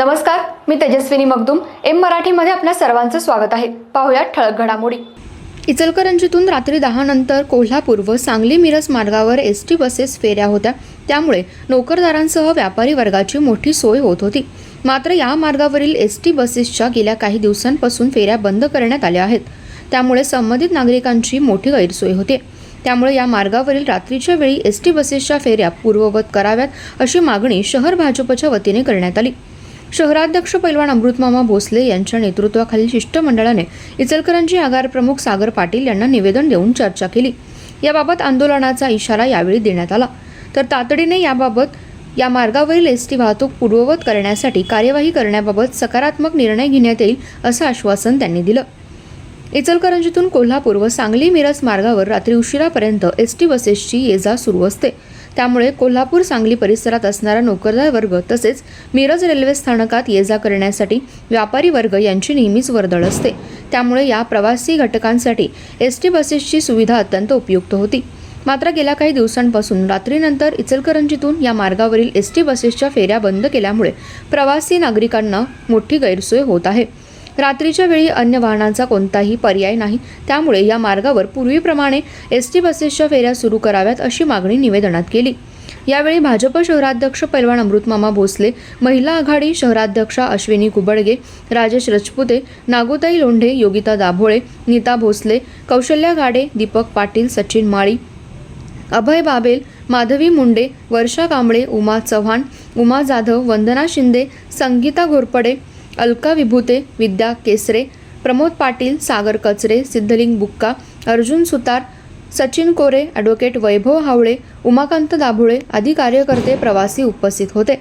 नमस्कार मी तेजस्विनी मगदुम. एम मराठीमध्ये आपल्या सर्वांचं स्वागत आहे. पाहुयात ठळक घडामोडी. इचलकरंजीतून रात्री दहा नंतर कोल्हापूर व सांगली मिरज मार्गावर एस टी बसेस फेऱ्या होत्या. त्यामुळे नोकरदारांसह व्यापारी वर्गाची मोठी सोय होत होती. मात्र या मार्गावरील एस टी बसेसच्या गेल्या काही दिवसांपासून फेऱ्या बंद करण्यात आल्या आहेत. त्यामुळे संबंधित नागरिकांची मोठी गैरसोय होते. त्यामुळे या मार्गावरील रात्रीच्या वेळी एस टी बसेसच्या फेऱ्या पूर्ववत कराव्यात अशी मागणी शहर भाजपच्या वतीने करण्यात आली. शहराध्यक्ष पैलवान अमृतमामा भोसले यांच्या नेतृत्वाखालील शिष्टमंडळाने इचलकरंजी आगार प्रमुख सागर पाटील यांना निवेदन देऊन चर्चा केली. याबाबत आंदोलनाचा इशारा यावेळी देण्यात आला. तर तातडीने याबाबत या मार्गावरील एस टी वाहतूक पूर्ववत करण्यासाठी कार्यवाही करण्याबाबत सकारात्मक निर्णय घेण्यात येईल असं आश्वासन त्यांनी दिलं. इचलकरंजीतून कोल्हापूर व सांगली मिरज मार्गावर रात्री उशिरापर्यंत एस टी बसेसची ये जा सुरू असते. त्यामुळे कोल्हापूर सांगली परिसरात असणारा नोकरदार वर्ग तसेच मिरज रेल्वे स्थानकात ये जा करण्यासाठी व्यापारी वर्ग यांची नेहमीच वर्दळ असते. त्यामुळे या प्रवासी घटकांसाठी एस टी बसेसची सुविधा अत्यंत उपयुक्त होती. मात्र गेल्या काही दिवसांपासून रात्रीनंतर इचलकरंजीतून या मार्गावरील एस टी बसेसच्या फेऱ्या बंद केल्यामुळे प्रवासी नागरिकांना मोठी गैरसोय होत आहे. रात्रीच्या वेळी अन्य वाहनांचा कोणताही पर्याय नाही. त्यामुळे या मार्गावर पूर्वीप्रमाणे एस टी बसेसच्या फेऱ्या सुरू कराव्यात अशी मागणी निवेदनात केली. यावेळी भाजप शहराध्यक्ष पैलवान अमृतमामा भोसले महिला आघाडी शहराध्यक्षा अश्विनी कुबडगे राजेश रजपुते नागोताई लोंढे योगिता दाभोळे नीता भोसले कौशल्या गाडे दीपक पाटील सचिन माळी अभय बाबेल माधवी मुंडे वर्षा कांबळे उमा चव्हाण उमा जाधव वंदना शिंदे संगीता घोरपडे अलका विभूते विद्या केसरे प्रमोद पाटील सागर कचरे सिद्धलिंग बुक्का अर्जुन सुतार सचिन कोरे ॲडव्होकेट वैभव हावळे उमाकांत दाभोळे आदी कार्यकर्ते प्रवासी उपस्थित होते.